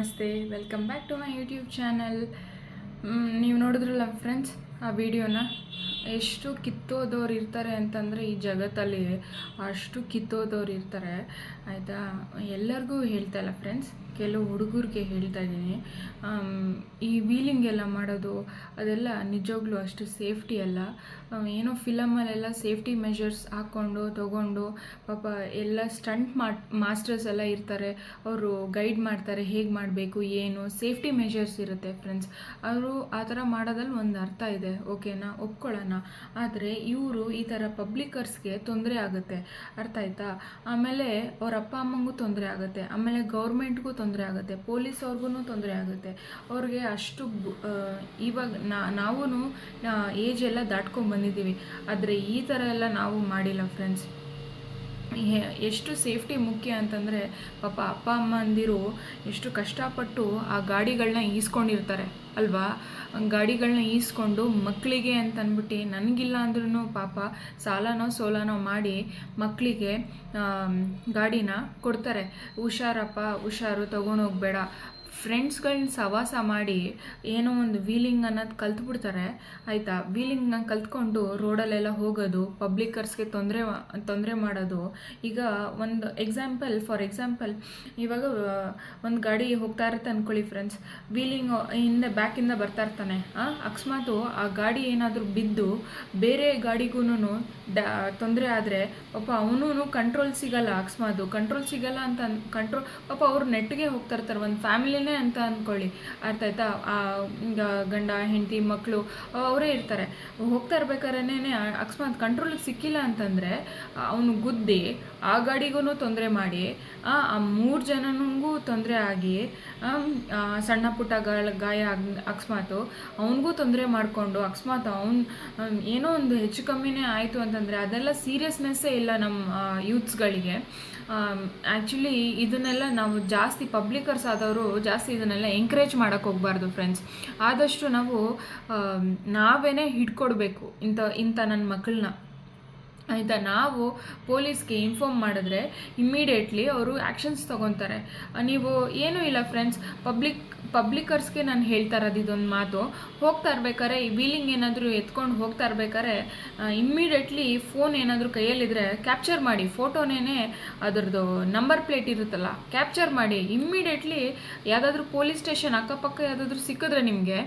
ನಮಸ್ತೆ welcome back to my YouTube channel ನೀವು ನೋಡಿದ್ರಲ್ಲ ಫ್ರೆಂಡ್ಸ್ ಆ ವಿಡಿಯೋನ ಎಷ್ಟು ಕಿತ್ತೋದವ್ರು ಇರ್ತಾರೆ ಅಂತಂದರೆ ಈ ಜಗತ್ತಲ್ಲಿ ಅಷ್ಟು ಕಿತ್ತೋದವ್ರು ಇರ್ತಾರೆ. ಆಯಿತಾ? ಎಲ್ಲರಿಗೂ ಹೇಳ್ತಾ ಇಲ್ಲ ಫ್ರೆಂಡ್ಸ್ ಕೆಲವು ಹುಡುಗರಿಗೆ ಹೇಳ್ತಾ ಇದ್ದೀನಿ. ಈ ವೀಲಿಂಗ್ ಎಲ್ಲ ಮಾಡೋದು, ಅದೆಲ್ಲ ನಿಜವಾಗ್ಲೂ ಅಷ್ಟು ಸೇಫ್ಟಿ ಅಲ್ಲ. ಏನೋ ಫಿಲಮಲ್ಲೆಲ್ಲ ಸೇಫ್ಟಿ ಮೆಷರ್ಸ್ ಹಾಕ್ಕೊಂಡು ತೊಗೊಂಡು, ಪಾಪ ಎಲ್ಲ ಸ್ಟಂಟ್ ಮಾ ಮಾಸ್ಟರ್ಸ್ ಎಲ್ಲ ಇರ್ತಾರೆ. ಅವರು ಗೈಡ್ ಮಾಡ್ತಾರೆ ಹೇಗೆ ಮಾಡಬೇಕು, ಏನು ಸೇಫ್ಟಿ ಮೆಷರ್ಸ್ ಇರುತ್ತೆ ಫ್ರೆಂಡ್ಸ್ ಅವರು ಆ ಥರ ಮಾಡೋದಲ್ಲಿ ಒಂದು ಅರ್ಥ ಇದೆ ಓಕೆನಾ ಒಪ್ಕೊಳ್ಳೋಣ. ಆದರೆ ಇವರು ಈ ಥರ ಪಬ್ಲಿಕರ್ಸ್ಗೆ ತೊಂದರೆ ಆಗುತ್ತೆ. ಅರ್ಥ ಆಯ್ತಾ? ಆಮೇಲೆ ಅವ್ರ ಅಪ್ಪ ಅಮ್ಮಂಗೂ ತೊಂದರೆ ಆಗುತ್ತೆ. ಆಮೇಲೆ ಗೌರ್ಮೆಂಟ್ಗೂ ತೊಂದರೆ ಆಗುತ್ತೆ, ಪೊಲೀಸ್ ಅವ್ರಿಗೂ ತೊಂದರೆ ಆಗುತ್ತೆ. ಅವ್ರಿಗೆ ಅಷ್ಟು ಇವಾಗ ನಾವೂ ಏಜ್ ಎಲ್ಲ ದಾಟ್ಕೊಂಡು ಬಂದಿದ್ದೀವಿ. ಆದರೆ ಈ ಥರ ಎಲ್ಲ ನಾವು ಮಾಡಿಲ್ಲ ಫ್ರೆಂಡ್ಸ್. ಎಷ್ಟು ಸೇಫ್ಟಿ ಮುಖ್ಯ ಅಂತಂದರೆ ಪಾಪ ಅಪ್ಪ ಅಮ್ಮಂದಿರು ಎಷ್ಟು ಕಷ್ಟಪಟ್ಟು ಆ ಗಾಡಿಗಳನ್ನ ಈಸ್ಕೊಂಡಿರ್ತಾರೆ. ಅಲ್ವಾ? ಗಾಡಿಗಳನ್ನ ಈಸ್ಕೊಂಡು ಮಕ್ಕಳಿಗೆ ಅಂತ ಅಂದ್ಬಿಟ್ಟು ನನಗಿಲ್ಲ ಅಂದ್ರೂ ಪಾಪ ಸಾಲನೋ ಸೋಲನೋ ಮಾಡಿ ಮಕ್ಕಳಿಗೆ ಗಾಡಿನ ಕೊಡ್ತಾರೆ. ಹುಷಾರಪ್ಪ, ಹುಷಾರು ತೊಗೊಂಡೋಗ್ಬೇಡ ಫ್ರೆಂಡ್ಸ್ಗಳನ್ನ ಸವಾಸ ಮಾಡಿ ಏನೋ ಒಂದು ವೀಲಿಂಗ್ ಅನ್ನೋದು ಕಲ್ತ್ಬಿಡ್ತಾರೆ. ಆಯಿತಾ? ವೀಲಿಂಗ್ನ ಕಲ್ತ್ಕೊಂಡು ರೋಡಲ್ಲೆಲ್ಲ ಹೋಗೋದು ಪಬ್ಲಿಕರ್ಸ್ಗೆ ತೊಂದರೆ ತೊಂದರೆ ಮಾಡೋದು. ಈಗ ಒಂದು ಎಕ್ಸಾಂಪಲ್ ಫಾರ್ ಎಕ್ಸಾಂಪಲ್ ಇವಾಗ ಒಂದು ಗಾಡಿ ಹೋಗ್ತಾ ಇರುತ್ತೆ ಅಂದ್ಕೊಳ್ಳಿ ಫ್ರೆಂಡ್ಸ್ ವೀಲಿಂಗ್ ಹಿಂದೆ ಬ್ಯಾಕಿಂದ ಬರ್ತಾ ಇರ್ತಾನೆ. ಅಕಸ್ಮಾತು ಆ ಗಾಡಿ ಏನಾದರೂ ಬಿದ್ದು ಬೇರೆ ಗಾಡಿಗೂ ಡ, ತೊಂದರೆ ಆದರೆ ಪಾಪ ಅವನು ಕಂಟ್ರೋಲ್ ಸಿಗಲ್ಲ ಅಕಸ್ಮಾತು. ಕಂಟ್ರೋಲ್ ಸಿಗಲ್ಲ ಅಂತ ಕಂಟ್ರೋಲ್ ಪಾಪ ಅವ್ರು ನೆಟ್ಗೆ ಹೋಗ್ತಾ ಇರ್ತಾರೆ. ಒಂದು ಫ್ಯಾಮಿಲಿನೇ ಅಂತ ಅಂದ್ಕೊಳ್ಳಿ ಅರ್ಥ ಆಯ್ತಾ? ಆ, ಈಗ ಗಂಡ ಹೆಂಡತಿ ಮಕ್ಕಳು ಅವರೇ ಇರ್ತಾರೆ. ಹೋಗ್ತಾ ಇರ್ಬೇಕಾದ್ರೇನೆ ಅಕಸ್ಮಾತ್ ಕಂಟ್ರೋಲಿಗೆ ಸಿಕ್ಕಿಲ್ಲ ಅಂತಂದರೆ ಅವನು ಗುದ್ದಿ ಆ ಗಾಡಿಗೂ ತೊಂದರೆ ಮಾಡಿ ಆ ಮೂರು ಜನನಿಗೂ ತೊಂದರೆ ಆಗಿ ಸಣ್ಣ ಪುಟ್ಟ ಗಾಯ ಅಕಸ್ಮಾತು ಅವನಿಗೂ ತೊಂದರೆ ಮಾಡಿಕೊಂಡು ಅಕಸ್ಮಾತ್ ಅವ್ನು ಏನೋ ಒಂದು ಹೆಚ್ಚು ಕಮ್ಮಿನೇ ಆಯಿತು ಅಂತಂದರೆ ಅದೆಲ್ಲ ಸೀರಿಯಸ್ನೆಸ್ಸೇ ಇಲ್ಲ ನಮ್ಮ ಯೂತ್ಸ್ಗಳಿಗೆ ಆ್ಯಕ್ಚುಲಿ ಇದನ್ನೆಲ್ಲ ನಾವು ಜಾಸ್ತಿ ಪಬ್ಲಿಕರ್ಸ್ ಆದವರು ಜಾಸ್ತಿ ಇದನ್ನೆಲ್ಲ ಎಂಕರೇಜ್ ಮಾಡೋಕ್ಕೆ ಹೋಗಬಾರ್ದು ಫ್ರೆಂಡ್ಸ್ ಆದಷ್ಟು ನಾವು ಆಮ್, ನಾವೇನೇ ಹಿಡ್ಕೊಡ್ಬೇಕು ಇಂಥ ಇಂಥ ನನ್ನ ಮಕ್ಕಳನ್ನ ಆಯಿತಾ? ನಾವು ಪೊಲೀಸ್ಗೆ ಇನ್ಫಾರ್ಮ್ ಮಾಡಿದ್ರೆ ಇಮ್ಮಿಡಿಯೇಟ್ಲಿ ಅವರು ಆ್ಯಕ್ಷನ್ಸ್ ತೊಗೊತಾರೆ. ನೀವು ಏನೂ ಇಲ್ಲ ಫ್ರೆಂಡ್ಸ್ ಪಬ್ಲಿಕ್ ಪಬ್ಲಿಕರ್ಸ್ಗೆ ನಾನು ಹೇಳ್ತಾ ಇರೋದು ಇದೊಂದು ಮಾತು. ಹೋಗ್ತಾ ಇರ್ಬೇಕಾದ್ರೆ ಈ ವೀಲಿಂಗ್ ಏನಾದರೂ ಎತ್ಕೊಂಡು ಹೋಗ್ತಾ ಇರ್ಬೇಕಾದ್ರೆ ಇಮ್ಮಿಡಿಯೇಟ್ಲಿ ಫೋನ್ ಏನಾದರೂ ಕೈಯಲ್ಲಿದ್ದರೆ ಕ್ಯಾಪ್ಚರ್ ಮಾಡಿ. ಫೋಟೋನೇ ಅದರದ್ದು ನಂಬರ್ ಪ್ಲೇಟ್ ಇರುತ್ತಲ್ಲ ಕ್ಯಾಪ್ಚರ್ ಮಾಡಿ. ಇಮ್ಮಿಡಿಯೇಟ್ಲಿ ಯಾವುದಾದ್ರೂ ಪೊಲೀಸ್ ಸ್ಟೇಷನ್ ಅಕ್ಕಪಕ್ಕ ಯಾವುದಾದ್ರೂ ಸಿಕ್ಕಿದ್ರೆ ನಿಮಗೆ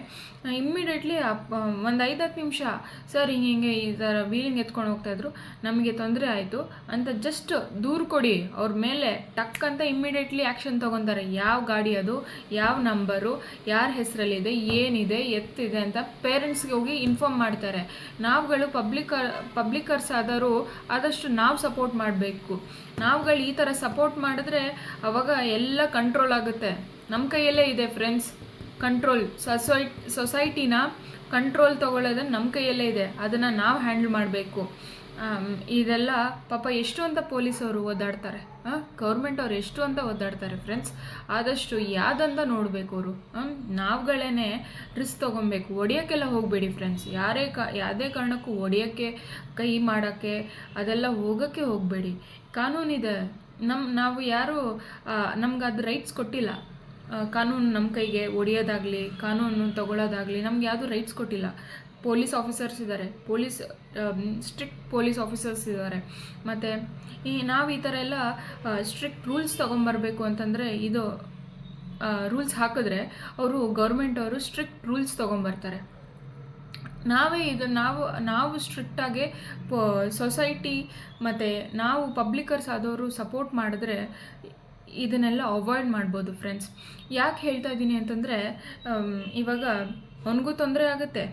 ಇಮ್ಮಿಡಿಯೇಟ್ಲಿ ಒಂದು ಐದು ಹತ್ತು ನಿಮಿಷ, ಸರ್, ಹಿಂಗೆ ಹಿಂಗೆ ಈ ಥರ ವೀಲಿಂಗ್ ಎತ್ಕೊಂಡು ಹೋಗ್ತಾಯಿದ್ರು ನಮಗೆ ತೊಂದರೆ ಆಯಿತು ಅಂತ ಜಸ್ಟ್ ದೂರು ಕೊಡಿ. ಅವ್ರ ಮೇಲೆ ಟಕ್ ಅಂತ ಇಮ್ಮಿಡಿಯೇಟ್ಲಿ ಆ್ಯಕ್ಷನ್ ತೊಗೊತಾರೆ. ಯಾವ ಗಾಡಿ ಅದು, ಯಾವ ನಂಬರು ಯಾರ ಹೆಸರಲ್ಲಿದೆ, ಏನಿದೆ, ಎತ್ತಿದೆ ಅಂತ ಪೇರೆಂಟ್ಸ್ಗೆ ಹೋಗಿ ಇನ್ಫಾರ್ಮ್ ಮಾಡ್ತಾರೆ. ನಾವುಗಳು ಪಬ್ಲಿಕರ್ ಪಬ್ಲಿಕರ್ಸ್ ಆದರೂ ಆದಷ್ಟು ನಾವು ಸಪೋರ್ಟ್ ಮಾಡಬೇಕು. ನಾವುಗಳು ಈ ಥರ ಸಪೋರ್ಟ್ ಮಾಡಿದ್ರೆ ಅವಾಗ ಎಲ್ಲ ಕಂಟ್ರೋಲ್ ಆಗುತ್ತೆ. ನಮ್ಮ ಕೈಯಲ್ಲೇ ಇದೆ ಫ್ರೆಂಡ್ಸ್ ಕಂಟ್ರೋಲ್ ಸೊಸೈ ಸೊಸೈಟಿನ ಕಂಟ್ರೋಲ್ ತೊಗೊಳ್ಳೋದನ್ನು ನಮ್ಮ ಕೈಯಲ್ಲೇ ಇದೆ. ಅದನ್ನು ನಾವು ಹ್ಯಾಂಡಲ್ ಮಾಡಬೇಕು. ಇದೆಲ್ಲ ಪಾಪ ಎಷ್ಟು ಅಂತ ಪೊಲೀಸವರು ಓದಾಡ್ತಾರೆ ಗೌರ್ಮೆಂಟ್ ಅವ್ರು ಎಷ್ಟು ಅಂತ ಒದ್ದಾಡ್ತಾರೆ ಫ್ರೆಂಡ್ಸ್ ಆದಷ್ಟು ಯಾವ್ದಂತ ನೋಡಬೇಕು ಅವರು ನಾವುಗಳೇ ರಿಸ್ಕ್ ತೊಗೊಬೇಕು. ಒಡೆಯೋಕ್ಕೆಲ್ಲ ಹೋಗಬೇಡಿ ಫ್ರೆಂಡ್ಸ್ ಯಾರೇ ಕ, ಯಾವುದೇ ಕಾರಣಕ್ಕೂ ಒಡೆಯೋಕ್ಕೆ, ಕೈ ಮಾಡೋಕ್ಕೆ, ಅದೆಲ್ಲ ಹೋಗೋಕ್ಕೆ ಹೋಗಬೇಡಿ. ಕಾನೂನಿದೆ ನಮ್ಮ ನಾವು ಯಾರು ನಮ್ಗೆ ಅದು ರೈಟ್ಸ್ ಕೊಟ್ಟಿಲ್ಲ. ಕಾನೂನು ನಮ್ಮ ಕೈಗೆ ಒಡೆಯೋದಾಗಲಿ, ಕಾನೂನು ತಗೊಳ್ಳೋದಾಗಲಿ ನಮ್ಗೆ ಯಾವುದು ರೈಟ್ಸ್ ಕೊಟ್ಟಿಲ್ಲ. ಪೊಲೀಸ್ ಆಫೀಸರ್ಸ್ ಇದ್ದಾರೆ ಪೊಲೀಸ್ ಸ್ಟ್ರಿಕ್ಟ್ ಪೊಲೀಸ್ ಆಫೀಸರ್ಸ್ ಇದ್ದಾರೆ ಮತ್ತು ಈ ನಾವು ಈ ಥರ ಎಲ್ಲ ಸ್ಟ್ರಿಕ್ಟ್ ರೂಲ್ಸ್ ತೊಗೊಂಬರ್ಬೇಕು ಅಂತಂದರೆ ಇದು ರೂಲ್ಸ್ ಹಾಕಿದ್ರೆ ಅವರು ಗೌರ್ಮೆಂಟ್ ಅವರು ಸ್ಟ್ರಿಕ್ಟ್ ರೂಲ್ಸ್ ತೊಗೊಂಬರ್ತಾರೆ. ನಾವೇ ಇದು ನಾವು ನಾವು ಸ್ಟ್ರಿಕ್ಟಾಗೆ ಸೊಸೈಟಿ ಮತ್ತು ನಾವು ಪಬ್ಲಿಕರ್ಸ್ ಆದವರು ಸಪೋರ್ಟ್ ಮಾಡಿದ್ರೆ ಇದನ್ನೆಲ್ಲ ಅವಾಯ್ಡ್ ಮಾಡ್ಬೋದು ಫ್ರೆಂಡ್ಸ್. ಯಾಕೆ ಹೇಳ್ತಾ ಇದ್ದೀನಿ ಅಂತಂದರೆ ಇವಾಗ ಅವನಿಗೂ ತೊಂದರೆ ಆಗುತ್ತೆ.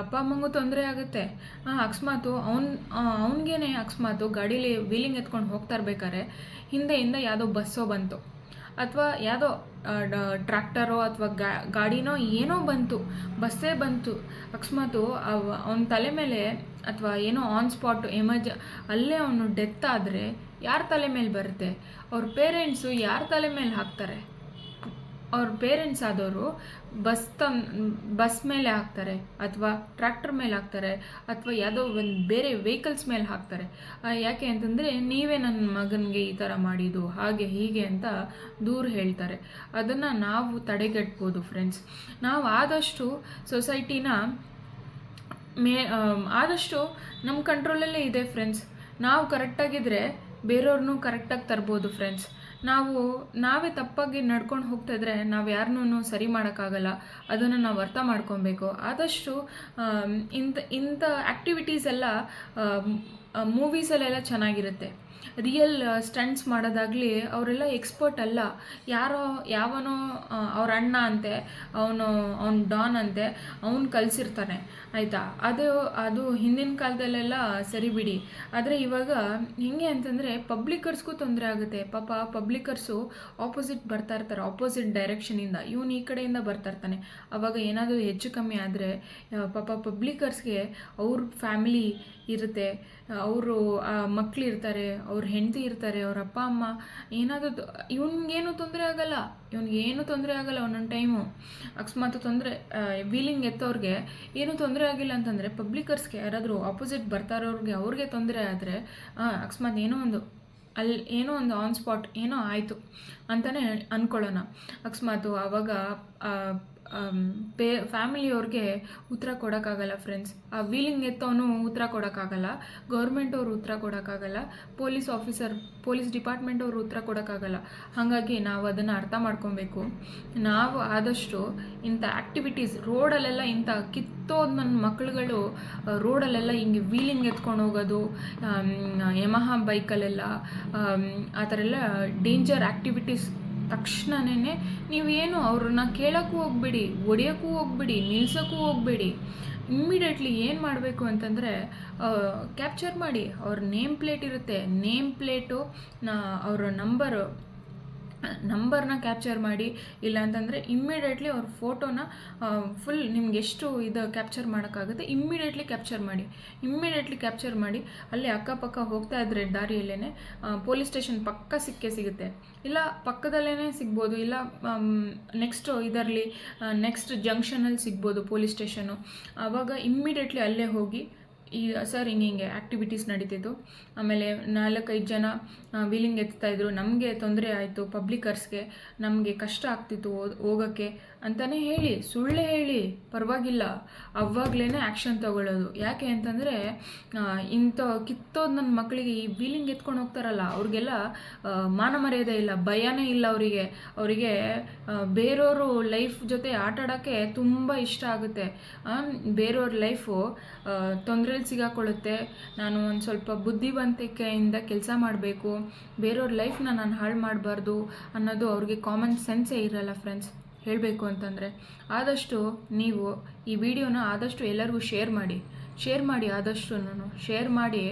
ಅಪ್ಪ ಅಮ್ಮಂಗೂ ತೊಂದರೆ ಆಗುತ್ತೆ. ಅಕಸ್ಮಾತು ಅವ್ನು ಅವನಿಗೇನೆ ಅಕಸ್ಮಾತು ಗಾಡೀಲಿ ವೀಲಿಂಗ್ ಎತ್ಕೊಂಡು ಹೋಗ್ತಾ ಇರ್ಬೇಕಾದ್ರೆ ಹಿಂದೆಯಿಂದ ಯಾವುದೋ ಬಸ್ಸೋ ಬಂತು. ಅಥವಾ ಯಾವುದೋ ಟ್ರ್ಯಾಕ್ಟರೋ ಅಥವಾ ಗಾಡಿನೋ ಏನೋ ಬಂತು. ಬಸ್ಸೇ ಬಂತು. ಅಕಸ್ಮಾತು ಅವನ ತಲೆ ಮೇಲೆ ಅಥವಾ ಏನೋ ಆನ್ ಸ್ಪಾಟ್ ಎಮರ್ಜ, ಅಲ್ಲೇ ಅವನು ಡೆತ್ ಆದರೆ ಯಾರ ತಲೆ ಮೇಲೆ ಬರುತ್ತೆ? ಅವ್ರ ಪೇರೆಂಟ್ಸು ಯಾರ ತಲೆ ಮೇಲೆ ಹಾಕ್ತಾರೆ? ಅವ್ರ ಪೇರೆಂಟ್ಸ್ ಆದವರು ಬಸ್ ತಂ ಬಸ್ ಮೇಲೆ ಹಾಕ್ತಾರೆ ಅಥವಾ ಟ್ರ್ಯಾಕ್ಟರ್ ಮೇಲೆ ಹಾಕ್ತಾರೆ ಅಥವಾ ಯಾವುದೋ ಒಂದು ಬೇರೆ ವೆಹಿಕಲ್ಸ್ ಮೇಲೆ ಹಾಕ್ತಾರೆ. ಯಾಕೆ ಅಂತಂದರೆ ನೀವೇ ನನ್ನ ಮಗನಿಗೆ ಈ ಥರ ಮಾಡಿದ್ದು, ಹಾಗೆ, ಹೀಗೆ ಅಂತ ದೂರ ಹೇಳ್ತಾರೆ. ಅದನ್ನು ನಾವು ತಡೆಗಟ್ಬೋದು ಫ್ರೆಂಡ್ಸ್ ನಾವು ಆದಷ್ಟು ಸೊಸೈಟಿನ ಮೇ ಆದಷ್ಟು ನಮ್ಮ ಕಂಟ್ರೋಲಲ್ಲೇ ಇದೆ ಫ್ರೆಂಡ್ಸ್ ನಾವು ಕರೆಕ್ಟಾಗಿದ್ದರೆ ಬೇರೆಯವ್ರನ್ನೂ ಕರೆಕ್ಟಾಗಿ ತರ್ಬೋದು ಫ್ರೆಂಡ್ಸ್ ನಾವು, ನಾವೇ ತಪ್ಪಾಗಿ ನಡ್ಕೊಂಡು ಹೋಗ್ತಾ ಇದ್ರೆ ನಾವು ಯಾರನ್ನೂ ಸರಿ ಮಾಡೋಕ್ಕಾಗಲ್ಲ, ಅದನ್ನು ನಾವು ಅರ್ಥ ಮಾಡ್ಕೊಬೇಕು. ಆದಷ್ಟು ಇಂಥ ಇಂಥ ಆ್ಯಕ್ಟಿವಿಟೀಸ್ ಎಲ್ಲ ಮೂವೀಸಲ್ಲೆಲ್ಲ ಚೆನ್ನಾಗಿರುತ್ತೆ. ರಿಯಲ್ ಸ್ಟಂಟ್ಸ್ ಮಾಡೋದಾಗಲಿ ಅವರೆಲ್ಲ ಎಕ್ಸ್ಪರ್ಟ್ ಅಲ್ಲ. ಯಾರೋ, ಯಾವನೋ ಅವ್ರ ಅಣ್ಣ ಅಂತೆ, ಅವನು, ಅವ್ನು ಡಾನ್ ಅಂತೆ, ಅವನು ಕಲಿಸಿರ್ತಾನೆ, ಆಯಿತಾ? ಅದು ಅದು ಹಿಂದಿನ ಕಾಲದಲ್ಲೆಲ್ಲ ಸರಿ ಬಿಡಿ. ಆದರೆ ಇವಾಗ ಹೆಂಗೆ ಅಂತಂದರೆ ಪಬ್ಲಿಕರ್ಸ್ಗೂ ತೊಂದರೆ ಆಗುತ್ತೆ. ಪಾಪ ಪಬ್ಲಿಕರ್ಸು ಆಪೋಸಿಟ್ ಬರ್ತಾ ಇರ್ತಾರೆ ಆಪೋಸಿಟ್ ಡೈರೆಕ್ಷನಿಂದ ಇವನು ಈ ಕಡೆಯಿಂದ ಬರ್ತಾ ಇರ್ತಾನೆ. ಅವಾಗ ಏನಾದರೂ ಹೆಚ್ಚು ಕಮ್ಮಿ ಆದರೆ ಪಾಪ ಪಬ್ಲಿಕರ್ಸ್ಗೆ ಅವ್ರ ಫ್ಯಾಮಿಲಿ ಇರುತ್ತೆ, ಅವರು ಮಕ್ಕಳು ಇರ್ತಾರೆ ಅವ್ರ ಹೆಂಡತಿ ಇರ್ತಾರೆ, ಅವ್ರ ಅಪ್ಪ, ಅಮ್ಮ, ಏನಾದರೂ ಇವನಿಗೇನು ತೊಂದರೆ ಆಗಲ್ಲ. ಏನು ತೊಂದರೆ ಆಗಲ್ಲ ಒಂದೊಂದು ಟೈಮು ಅಕಸ್ಮಾತ್ ತೊಂದರೆ ವೀಲಿಂಗ್ ಎತ್ತೋರಿಗೆ ಏನೂ ತೊಂದರೆ ಆಗಿಲ್ಲ ಅಂತಂದರೆ ಪಬ್ಲಿಕರ್ಸ್ಗೆ ಯಾರಾದರೂ ಆಪೋಸಿಟ್ ಬರ್ತಾ ಇರೋರಿಗೆ ಅವ್ರಿಗೆ ತೊಂದರೆ ಆದರೆ ಅಕಸ್ಮಾತ್ ಏನೋ ಒಂದು ಅಲ್ಲಿ ಏನೋ ಒಂದು ಆನ್ ಸ್ಪಾಟ್ ಏನೋ ಆಯಿತು ಅಂತಲೇ ಅಂದ್ಕೊಳ್ಳೋಣ ಅಕಸ್ಮಾತು ಆವಾಗ ಪೇ ಫ್ಯಾಮಿಲಿಯವ್ರಿಗೆ ಉತ್ತರ ಕೊಡೋಕ್ಕಾಗಲ್ಲ ಫ್ರೆಂಡ್ಸ್ ಆ ವೀಲಿಂಗ್ ಎತ್ತವನು ಉತ್ತರ ಕೊಡೋಕ್ಕಾಗಲ್ಲ. ಗೌರ್ಮೆಂಟ್ ಅವರು ಉತ್ತರ ಕೊಡೋಕ್ಕಾಗಲ್ಲ. ಪೊಲೀಸ್ ಆಫೀಸರ್ ಪೊಲೀಸ್ ಡಿಪಾರ್ಟ್ಮೆಂಟ್ ಅವರು ಉತ್ತರ ಕೊಡೋಕ್ಕಾಗಲ್ಲ. ಹಾಗಾಗಿ ನಾವು ಅದನ್ನು ಅರ್ಥ ಮಾಡ್ಕೊಬೇಕು. ನಾವು ಆದಷ್ಟು ಇಂಥ ಆ್ಯಕ್ಟಿವಿಟೀಸ್ ರೋಡಲ್ಲೆಲ್ಲ ಇಂಥ ಕಿತ್ತೋದು ನನ್ನ ಮಕ್ಕಳುಗಳು ರೋಡಲ್ಲೆಲ್ಲ ಹಿಂಗೆ ವೀಲಿಂಗ್ ಎತ್ಕೊಂಡು ಹೋಗೋದು ಯಮಹ ಬೈಕಲ್ಲೆಲ್ಲ ಆಮ್, ಆ ಥರ ಎಲ್ಲ ಡೇಂಜರ್ ಆ್ಯಕ್ಟಿವಿಟೀಸ್ ತಕ್ಷಣನೇ ನೀವೇನು ಅವ್ರನ್ನ ಕೇಳೋಕ್ಕೂ ಹೋಗ್ಬಿಡಿ, ಒಡೆಯೋಕ್ಕೂ ಹೋಗ್ಬಿಡಿ, ನಿಲ್ಸೋಕ್ಕೂ ಹೋಗ್ಬಿಡಿ. ಇಮ್ಮಿಡಿಯೇಟ್ಲಿ ಏನು ಮಾಡಬೇಕು ಅಂತಂದರೆ ಕ್ಯಾಪ್ಚರ್ ಮಾಡಿ. ಅವ್ರ ನೇಮ್ ಪ್ಲೇಟ್ ಇರುತ್ತೆ. ನೇಮ್ ಪ್ಲೇಟು ಅವರ ನಂಬರು ನಂಬರ್ನ ಕ್ಯಾಪ್ಚರ್ ಮಾಡಿ ಇಲ್ಲ ಅಂತಂದರೆ ಇಮ್ಮಿಡಿಯೇಟ್ಲಿ ಅವ್ರ ಫೋಟೋನ ಫುಲ್ ನಿಮ್ಗೆ ಎಷ್ಟು ಇದು ಕ್ಯಾಪ್ಚರ್ ಮಾಡೋಕ್ಕಾಗುತ್ತೆ ಇಮ್ಮಿಡಿಯೇಟ್ಲಿ ಕ್ಯಾಪ್ಚರ್ ಮಾಡಿ. ಇಮ್ಮಿಡಿಯೇಟ್ಲಿ ಕ್ಯಾಪ್ಚರ್ ಮಾಡಿ, ಅಲ್ಲಿ ಅಕ್ಕಪಕ್ಕ ಹೋಗ್ತಾ ಇದ್ರೆ ದಾರಿಯಲ್ಲೇ ಪೊಲೀಸ್ ಸ್ಟೇಷನ್ ಪಕ್ಕ ಸಿಕ್ಕೇ ಸಿಗುತ್ತೆ. ಇಲ್ಲ ಪಕ್ಕದಲ್ಲೇ ಸಿಗ್ಬೋದು, ಇಲ್ಲ ನೆಕ್ಸ್ಟ್ ಇದರಲ್ಲಿ ನೆಕ್ಸ್ಟ್ ಜಂಕ್ಷನಲ್ಲಿ ಸಿಗ್ಬೋದು ಪೊಲೀಸ್ ಸ್ಟೇಷನು ಆವಾಗ ಇಮ್ಮಿಡಿಯೇಟ್ಲಿ ಅಲ್ಲೇ ಹೋಗಿ ಈ ಸರ್ ಹಿಂಗೆ ಹಿಂಗೆ ಆ್ಯಕ್ಟಿವಿಟೀಸ್ ನಡೀತಿತ್ತು. ಆಮೇಲೆ ನಾಲ್ಕೈದು ಜನ ವೀಲಿಂಗ್ ಎತ್ತಾ ಇದ್ರು. ನಮಗೆ ತೊಂದರೆ ಆಯಿತು ಪಬ್ಲಿಕರ್ಸ್ಗೆ ನಮಗೆ ಕಷ್ಟ ಆಗ್ತಿತ್ತು ಹೋಗೋಕ್ಕೆ. ಅಂತಲೇ ಹೇಳಿ, ಸುಳ್ಳು ಹೇಳಿ, ಪರವಾಗಿಲ್ಲ. ಅವಾಗಲೇ ಆ್ಯಕ್ಷನ್ ತಗೊಳ್ಳೋದು. ಯಾಕೆ ಅಂತಂದರೆ ಇಂಥ ಕಿತ್ತೋದು ನನ್ನ ಮಕ್ಕಳಿಗೆ ಈ ವೀಲಿಂಗ್ ಎತ್ಕೊಂಡು ಹೋಗ್ತಾರಲ್ಲ, ಅವ್ರಿಗೆಲ್ಲ ಮಾನ ಮರ್ಯಾದೆ ಇಲ್ಲ, ಭಯನೇ ಇಲ್ಲ ಅವರಿಗೆ. ಅವರಿಗೆ ಬೇರೆಯವರು ಲೈಫ್ ಜೊತೆ ಆಟ ಆಡೋಕ್ಕೆ ತುಂಬ ಇಷ್ಟ ಆಗುತ್ತೆ. ಬೇರೆಯವ್ರ ಲೈಫು ತೊಂದರೆಲಿ ಸಿಗಾಕೊಳ್ಳುತ್ತೆ. ನಾನು ಒಂದು ಸ್ವಲ್ಪ ಬುದ್ಧಿವಂತಿಕೆಯಿಂದ ಕೆಲಸ ಮಾಡಬೇಕು. ಬೇರೆಯವ್ರ ಲೈಫ್ನ ನಾನು ಹಾಳು ಮಾಡಬಾರ್ದು ಅನ್ನೋದು ಅವ್ರಿಗೆ ಕಾಮನ್ ಸೆನ್ಸೇ ಇರಲ್ಲ ಫ್ರೆಂಡ್ಸ್ ಹೇಳಬೇಕು ಅಂತಂದರೆ ಆದಷ್ಟು ನೀವು ಈ ವಿಡಿಯೋನ ಆದಷ್ಟು ಎಲ್ಲರಿಗೂ ಶೇರ್ ಮಾಡಿ ಶೇರ್ ಮಾಡಿ ಆದಷ್ಟು ನಾನು ಶೇರ್ ಮಾಡಿ,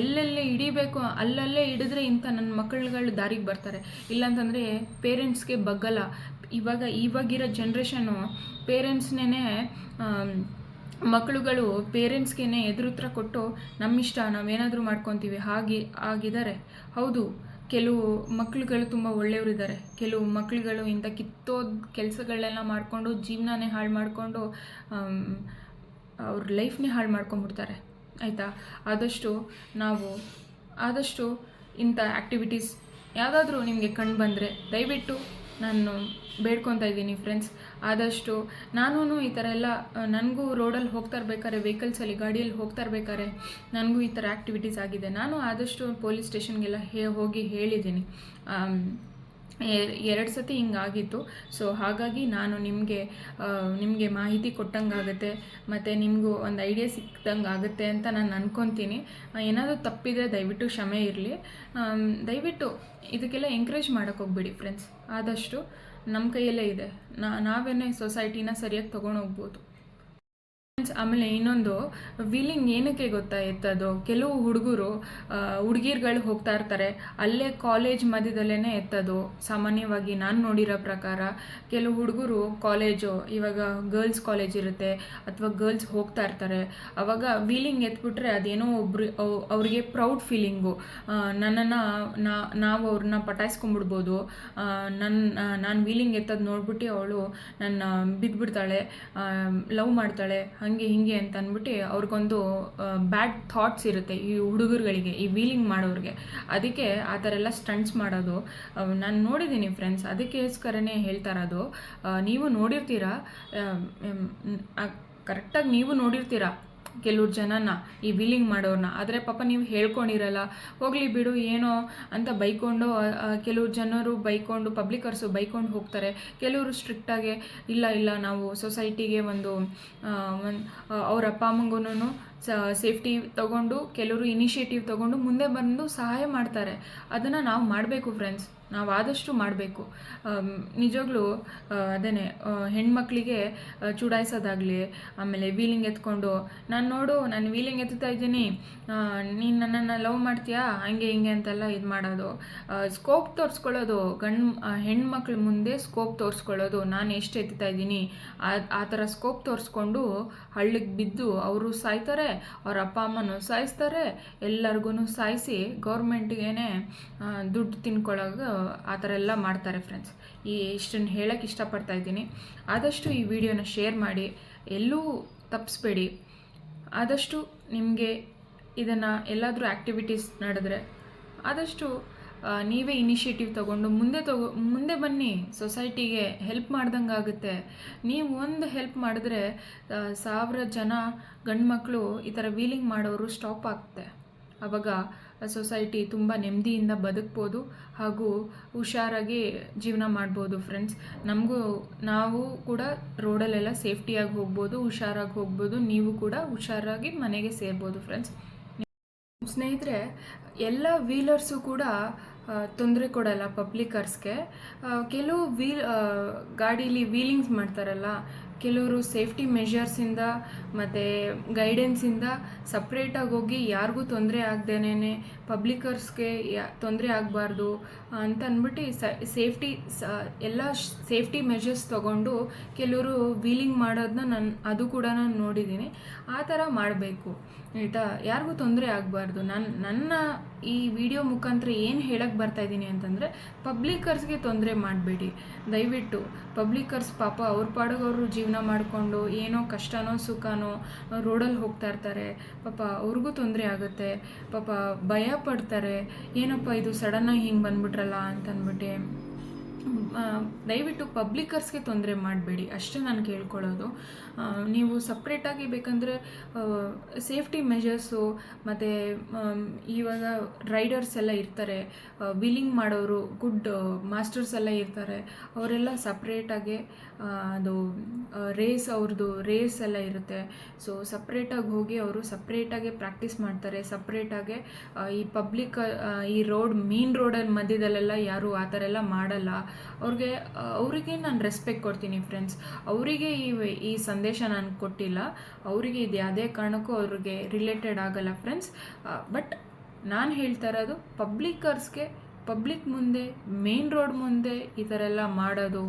ಎಲ್ಲೆಲ್ಲೇ ಹಿಡಿಬೇಕು ಅಲ್ಲಲ್ಲೇ ಹಿಡಿದ್ರೆ ಇಂಥ ನನ್ನ ಮಕ್ಕಳುಗಳು ದಾರಿಗೆ ಬರ್ತಾರೆ. ಇಲ್ಲಾಂತಂದರೆ ಪೇರೆಂಟ್ಸ್ಗೆ ಬಗ್ಗಲ್ಲ. ಇವಾಗ, ಇವಾಗಿರೋ ಜನ್ರೇಷನು ಪೇರೆಂಟ್ಸ್ನೇ ಮಕ್ಕಳುಗಳು ಪೇರೆಂಟ್ಸ್ಗೆ ಎದುರುತ್ರ ಕೊಟ್ಟು ನಮ್ಮಿಷ್ಟ ನಾವೇನಾದರೂ ಮಾಡ್ಕೊತೀವಿ. ಹಾಗೆ ಆಗಿದ್ದಾರೆ ಹೌದು. ಕೆಲವು ಮಕ್ಕಳುಗಳು ತುಂಬ ಒಳ್ಳೆಯವರಿದ್ದಾರೆ. ಕೆಲವು ಮಕ್ಕಳುಗಳು ಇಂಥ ಕಿತ್ತೋದ ಕೆಲಸಗಳನ್ನೆಲ್ಲ ಮಾಡಿಕೊಂಡು ಜೀವನನೇ ಹಾಳು ಮಾಡಿಕೊಂಡು ಅವ್ರ ಲೈಫ್ನೇ ಹಾಳು ಮಾಡ್ಕೊಂಬಿಡ್ತಾರೆ ಆಯಿತಾ? ಆದಷ್ಟು ನಾವು, ಆದಷ್ಟು ಇಂಥ ಆ್ಯಕ್ಟಿವಿಟೀಸ್ ಯಾವುದಾದ್ರೂ ನಿಮಗೆ ಕಂಡು ಬಂದರೆ ದಯವಿಟ್ಟು ನಾನು ಬೇಡ್ಕೊತಾ ಇದ್ದೀನಿ ಫ್ರೆಂಡ್ಸ್ ಆದಷ್ಟು ನಾನೂ ಈ ಥರ ಎಲ್ಲ ನನಗೂ ರೋಡಲ್ಲಿ ಹೋಗ್ತಾ ಇರ್ಬೇಕಾದ್ರೆ ವೆಹಿಕಲ್ಸಲ್ಲಿ ಗಾಡಿಯಲ್ಲಿ ಹೋಗ್ತಾ ಇರಬೇಕಾದ್ರೆ ನನಗೂ ಈ ಥರ ಆ್ಯಕ್ಟಿವಿಟೀಸ್ ಆಗಿದೆ. ನಾನು ಆದಷ್ಟು ಪೊಲೀಸ್ ಸ್ಟೇಷನ್ಗೆಲ್ಲ ಹೇ, ಹೋಗಿ ಹೇಳಿದ್ದೀನಿ. ಎರಡು ಸತಿ ಹಿಂಗಾಗಿತ್ತು. ಸೊ ಹಾಗಾಗಿ ನಾನು ನಿಮಗೆ ನಿಮಗೆ ಮಾಹಿತಿ ಕೊಟ್ಟಂಗಾಗುತ್ತೆ, ಮತ್ತು ನಿಮಗೂ ಒಂದು ಐಡಿಯಾ ಸಿಕ್ದಂಗೆ ಆಗುತ್ತೆ ಅಂತ ನಾನು ಅಂದ್ಕೊತೀನಿ ಏನಾದರೂ ತಪ್ಪಿದರೆ ದಯವಿಟ್ಟು ಕ್ಷಮೆ ಇರಲಿ. ದಯವಿಟ್ಟು ಇದಕ್ಕೆಲ್ಲ ಎಂಕರೇಜ್ ಮಾಡೋಕ್ಕೆ ಹೋಗ್ಬೇಡಿ ಫ್ರೆಂಡ್ಸ್ ಆದಷ್ಟು ನಮ್ಮ ಕೈಯಲ್ಲೇ ಇದೆ. ನಾವೇನೇ ಸೊಸೈಟಿನ ಸರಿಯಾಗಿ ತೊಗೊಂಡು ಹೋಗ್ಬೋದು. ಫ್ರೆಂಡ್ಸ್, ಆಮೇಲೆ ಇನ್ನೊಂದು ವೀಲಿಂಗ್ ಏನಕ್ಕೆ ಗೊತ್ತಾ ಎತ್ತೋದು? ಕೆಲವು ಹುಡುಗರು ಹುಡುಗಿರ್ಗಳು ಹೋಗ್ತಾ ಇರ್ತಾರೆ. ಅಲ್ಲೇ ಕಾಲೇಜ್ ಮಧ್ಯದಲ್ಲೇ ಎತ್ತೋದು. ಸಾಮಾನ್ಯವಾಗಿ ನಾನು ನೋಡಿರೋ ಪ್ರಕಾರ, ಕೆಲವು ಹುಡುಗರು ಕಾಲೇಜು ಇವಾಗ ಗರ್ಲ್ಸ್ ಕಾಲೇಜ್ ಇರುತ್ತೆ ಅಥವಾ ಗರ್ಲ್ಸ್ ಹೋಗ್ತಾ ಇರ್ತಾರೆ. ಅವಾಗ ವೀಲಿಂಗ್ ಎತ್ಬಿಟ್ರೆ ಅದೇನೋ ಒಬ್ರು ಅವ್ರಿಗೆ ಪ್ರೌಡ್ ಫೀಲಿಂಗು ನನ್ನನ್ನು ನಾವು ಅವ್ರನ್ನ ಪಟಾಯಿಸ್ಕೊಂಡ್ಬಿಡ್ಬೋದು. ನನ್ನ ನಾನು ವೀಲಿಂಗ್ ಎತ್ತೋದು ನೋಡ್ಬಿಟ್ಟು ಅವಳು ನನ್ನ ಬಿದ್ದುಬಿಡ್ತಾಳೆ ಲವ್ ಮಾಡ್ತಾಳೆ. ಹಾಗೆ ಹಿಂಗೆ ಅಂತ ಅಂದ್ಬಿಟ್ಟು ಅವ್ರಿಗೊಂದು ಬ್ಯಾಡ್ ಥಾಟ್ಸ್ ಇರುತ್ತೆ ಈ ಹುಡುಗರುಗಳಿಗೆ, ಈ ವೀಲಿಂಗ್ ಮಾಡೋರಿಗೆ. ಅದಕ್ಕೆ ಆ ಥರ ಎಲ್ಲ ಸ್ಟಂಟ್ಸ್ ಮಾಡೋದು. ನಾನು ನೋಡಿದ್ದೀನಿ ಫ್ರೆಂಡ್ಸ್ ಅದಕ್ಕೋಸ್ಕರನೇ ಹೇಳ್ತಾ ಇರೋದು. ನೀವು ನೋಡಿರ್ತೀರಾ? ಕರೆಕ್ಟಾಗಿ ನೀವು ನೋಡಿರ್ತೀರಾ? ಕೆಲವ್ರು ಜನನ ಈ ವೀಲಿಂಗ್ ಮಾಡೋರನ್ನ ಆದರೆ ಪಾಪ ನೀವು ಹೇಳ್ಕೊಂಡಿರಲ್ಲ, ಹೋಗಲಿ ಬಿಡು, ಏನೋ ಅಂತ ಬೈಕೊಂಡು ಕೆಲವ್ರು ಜನರು ಬೈಕೊಂಡು ಪಬ್ಲಿಕರ್ಸು ಬೈಕೊಂಡು ಹೋಗ್ತಾರೆ. ಕೆಲವರು ಸ್ಟ್ರಿಕ್ಟಾಗೆ ಇಲ್ಲ ಇಲ್ಲ, ನಾವು ಸೊಸೈಟಿಗೆ ಒಂದು ಅವ್ರ ಅಪ್ಪ ಅಮ್ಮಂಗೂ ಸೇಫ್ಟಿ ತಗೊಂಡು, ಕೆಲವರು ಇನಿಷಿಯೇಟಿವ್ ತಗೊಂಡು ಮುಂದೆ ಬಂದು ಸಹಾಯ ಮಾಡ್ತಾರೆ. ಅದನ್ನು ನಾವು ಮಾಡಬೇಕು ಫ್ರೆಂಡ್ಸ್ ನಾವು ಆದಷ್ಟು ಮಾಡಬೇಕು. ನಿಜವಾಗ್ಲೂ ಅದೇ ಹೆಣ್ಮಕ್ಳಿಗೆ ಚುಡಾಯಿಸೋದಾಗಲಿ, ಆಮೇಲೆ ವೀಲಿಂಗ್ ಎತ್ಕೊಂಡು, ನಾನು ನೋಡು, ನಾನು ವೀಲಿಂಗ್ ಎತ್ತುತ್ತಾ ಇದ್ದೀನಿ. ನೀನು ನನ್ನನ್ನು ಲವ್ ಮಾಡ್ತೀಯಾ? ಹಂಗೆ, ಹಿಂಗೆ ಅಂತೆಲ್ಲ ಇದು ಮಾಡೋದು. ಸ್ಕೋಪ್ ತೋರಿಸ್ಕೊಳ್ಳೋದು. ಗಂಡು ಹೆಣ್ಮಕ್ಳ ಮುಂದೆ ಸ್ಕೋಪ್ ತೋರಿಸ್ಕೊಳ್ಳೋದು. ನಾನು ಎಷ್ಟು ಎತ್ತುತ್ತಾ ಇದ್ದೀನಿ? ಆ ಆ ಥರ ಸ್ಕೋಪ್ ತೋರಿಸ್ಕೊಂಡು ಹಳ್ಳಿಗೆ ಬಿದ್ದು ಅವರು ಸಾಯ್ತಾರೆ. ಅವ್ರ ಅಪ್ಪ ಅಮ್ಮನೂ ಸಾಯಿಸ್ತಾರೆ ಎಲ್ಲರಿಗೂ ಸಾಯಿಸಿ ಗೌರ್ಮೆಂಟ್ಗೇನೆ ದುಡ್ಡು ತಿನ್ಕೊಳ್ಳೋದು ಆ ಥರ ಎಲ್ಲ ಮಾಡ್ತಾರೆ ಫ್ರೆಂಡ್ಸ್ ಈ ಇಷ್ಟನ್ನು ಹೇಳೋಕ್ಕೆ ಇಷ್ಟಪಡ್ತಾ ಇದ್ದೀನಿ. ಆದಷ್ಟು ಈ ವಿಡಿಯೋನ ಶೇರ್ ಮಾಡಿ, ಎಲ್ಲೂ ತಪ್ಪಿಸ್ಬೇಡಿ ಆದಷ್ಟು ನಿಮಗೆ ಇದನ್ನು ಎಲ್ಲಾದರೂ ಆ್ಯಕ್ಟಿವಿಟೀಸ್ ನಡೆದ್ರೆ ಆದಷ್ಟು ನೀವೇ ಇನಿಷಿಯೇಟಿವ್ ತಗೊಂಡು ಮುಂದೆ ತಗೋ ಮುಂದೆ ಬನ್ನಿ. ಸೊಸೈಟಿಗೆ ಹೆಲ್ಪ್ ಮಾಡ್ದಂಗೆ ಆಗುತ್ತೆ ನೀವು ಒಂದು ಹೆಲ್ಪ್ ಮಾಡಿದ್ರೆ ಸಾವಿರ ಜನ ಗಂಡು ಈ ಥರ ವೀಲಿಂಗ್ ಮಾಡೋರು ಸ್ಟಾಪ್ ಆಗುತ್ತೆ ಆವಾಗ ಸೊಸೈಟಿ ತುಂಬ ನೆಮ್ಮದಿಯಿಂದ ಬದುಕ್ಬೋದು ಹಾಗೂ ಹುಷಾರಾಗಿ ಜೀವನ ಮಾಡ್ಬೋದು ಫ್ರೆಂಡ್ಸ್ ನಮಗೂ, ನಾವು ಕೂಡ ರೋಡಲ್ಲೆಲ್ಲ ಸೇಫ್ಟಿಯಾಗಿ ಹೋಗ್ಬೋದು, ಹುಷಾರಾಗಿ ಹೋಗ್ಬೋದು, ನೀವು ಕೂಡ ಹುಷಾರಾಗಿ ಮನೆಗೆ ಸೇರ್ಬೋದು ಫ್ರೆಂಡ್ಸ್ ಸ್ನೇಹಿತರೆ, ಎಲ್ಲ ವೀಲರ್ಸು ಕೂಡ ತೊಂದರೆ ಕೊಡಲ್ಲ ಪಬ್ಲಿಕರ್ಸ್ಗೆ ಕೆಲವು ವೀಲ್ ಗಾಡೀಲಿ ವೀಲಿಂಗ್ಸ್ ಮಾಡ್ತಾರಲ್ಲ, ಕೆಲವರು ಸೇಫ್ಟಿ ಮೆಷರ್ಸಿಂದ ಮತ್ತು ಗೈಡೆನ್ಸಿಂದ ಸಪ್ರೇಟಾಗಿ ಹೋಗಿ ಯಾರಿಗೂ ತೊಂದರೆ ಆಗ್ದೇನೆ ಪಬ್ಲಿಕರ್ಸ್ಗೆ ಯಾ, ತೊಂದರೆ ಆಗಬಾರ್ದು ಅಂತ ಅಂದ್ಬಿಟ್ಟು ಸೇಫ್ಟಿ ಸ ಎಲ್ಲ ಸೇಫ್ಟಿ ಮೆಷರ್ಸ್ ತಗೊಂಡು ಕೆಲವರು ವೀಲಿಂಗ್ ಮಾಡೋದನ್ನ ನಾನು, ಅದು ಕೂಡ ನಾನು ನೋಡಿದ್ದೀನಿ ಆ ಥರ ಮಾಡಬೇಕು. ಆಯಿತಾ? ಯಾರಿಗೂ ತೊಂದರೆ ಆಗಬಾರ್ದು. ನನ್ನ ನನ್ನ ಈ ವಿಡಿಯೋ ಮುಖಾಂತರ ಏನು ಹೇಳಕ್ಕೆ ಬರ್ತಾ ಇದ್ದೀನಿ ಅಂತಂದರೆ ಪಬ್ಲಿಕರ್ಸ್ಗೆ ತೊಂದರೆ ಮಾಡಬೇಡಿ. ದಯವಿಟ್ಟು ಪಬ್ಲಿಕರ್ಸ್ ಪಾಪ ಅವ್ರ ಪಾಡಿಗೆ ಅವರು ಜೀವನ ಮಾಡಿಕೊಂಡು ಏನೋ ಕಷ್ಟನೋ ಸುಖನೋ ರೋಡಲ್ಲಿ ಹೋಗ್ತಾ ಇರ್ತಾರೆ. ಪಾಪ ಅವ್ರಿಗೂ ತೊಂದರೆ ಆಗುತ್ತೆ. ಪಾಪ ಭಯ ಪಡ್ತಾರೆ. ಏನಪ್ಪ ಇದು ಸಡನ್ನಾಗಿ ಹಿಂಗೆ ಬಂದ್ಬಿಟ್ರಲ್ಲ ಅಂತ ಅಂದ್ಬಿಟ್ಟು ಆ, ದಯವಿಟ್ಟು ಪಬ್ಲಿಕರ್ಸ್ಗೆ ತೊಂದರೆ ಮಾಡಬೇಡಿ, ಅಷ್ಟೇ ನಾನು ಕೇಳ್ಕೊಳ್ಳೋದು. ನೀವು ಸಪ್ರೇಟಾಗಿ ಬೇಕಂದರೆ ಸೇಫ್ಟಿ ಮೆಷರ್ಸು ಮತ್ತು ಇವಾಗ ರೈಡರ್ಸ್ ಎಲ್ಲ ಇರ್ತಾರೆ ವೀಲಿಂಗ್ ಮಾಡೋರು ಗುಡ್ ಮಾಸ್ಟರ್ಸ್ ಎಲ್ಲ ಇರ್ತಾರೆ, ಅವರೆಲ್ಲ ಸಪ್ರೇಟಾಗಿ ಅದು ರೇಸ್ ಅವ್ರದ್ದು ರೇಸ್ ಎಲ್ಲ ಇರುತ್ತೆ. ಸೊ ಸಪ್ರೇಟಾಗಿ ಹೋಗಿ ಅವರು ಸಪ್ರೇಟಾಗೆ ಪ್ರಾಕ್ಟೀಸ್ ಮಾಡ್ತಾರೆ ಸಪ್ರೇಟಾಗೆ ಈ ಪಬ್ಲಿಕ್ ಈ ರೋಡ್ ಮೇನ್ ರೋಡಲ್ಲಿ ಮಧ್ಯದಲ್ಲೆಲ್ಲ ಯಾರು ಆ ಥರ ಎಲ್ಲ ಮಾಡಲ್ಲ. ಅವ್ರಿಗೆ ಅವರಿಗೆ ನಾನು ರೆಸ್ಪೆಕ್ಟ್ ಕೊಡ್ತೀನಿ ಫ್ರೆಂಡ್ಸ್ ಅವರಿಗೆ ಈ ಈ ಸಂದೇಶ ನಾನು ಕೊಟ್ಟಿಲ್ಲ. ಅವರಿಗೆ ಇದು ಯಾವುದೇ ಕಾರಣಕ್ಕೂ ಅವ್ರಿಗೆ ರಿಲೇಟೆಡ್ ಆಗಲ್ಲ ಫ್ರೆಂಡ್ಸ್ ಬಟ್ ನಾನು ಹೇಳ್ತಾ ಇರೋದು ಪಬ್ಲಿಕರ್ಸ್ಗೆ ಪಬ್ಲಿಕ್ ಮುಂದೆ ಮೇನ್ ರೋಡ್ ಮುಂದೆ ಈ ಥರ ಎಲ್ಲ ಮಾಡೋದು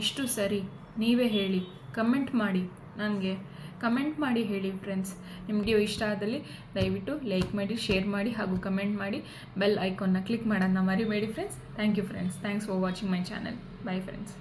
ಎಷ್ಟು ಸರಿ? ನೀವೇ ಹೇಳಿ. ಕಮೆಂಟ್ ಮಾಡಿ. ನನಗೆ ಕಮೆಂಟ್ ಮಾಡಿ ಹೇಳಿ ಫ್ರೆಂಡ್ಸ್ ನಿಮಗೆ ಇಷ್ಟ ಆದಲ್ಲಿ ದಯವಿಟ್ಟು ಲೈಕ್ ಮಾಡಿ ಶೇರ್ ಮಾಡಿ ಹಾಗೂ ಕಮೆಂಟ್ ಮಾಡಿ ಬೆಲ್ ಐಕಾನ್ನ ಕ್ಲಿಕ್ ಮಾಡೋದನ್ನ ಮರಿಬೇಡಿ friends thank you friends thanks for watching my channel bye friends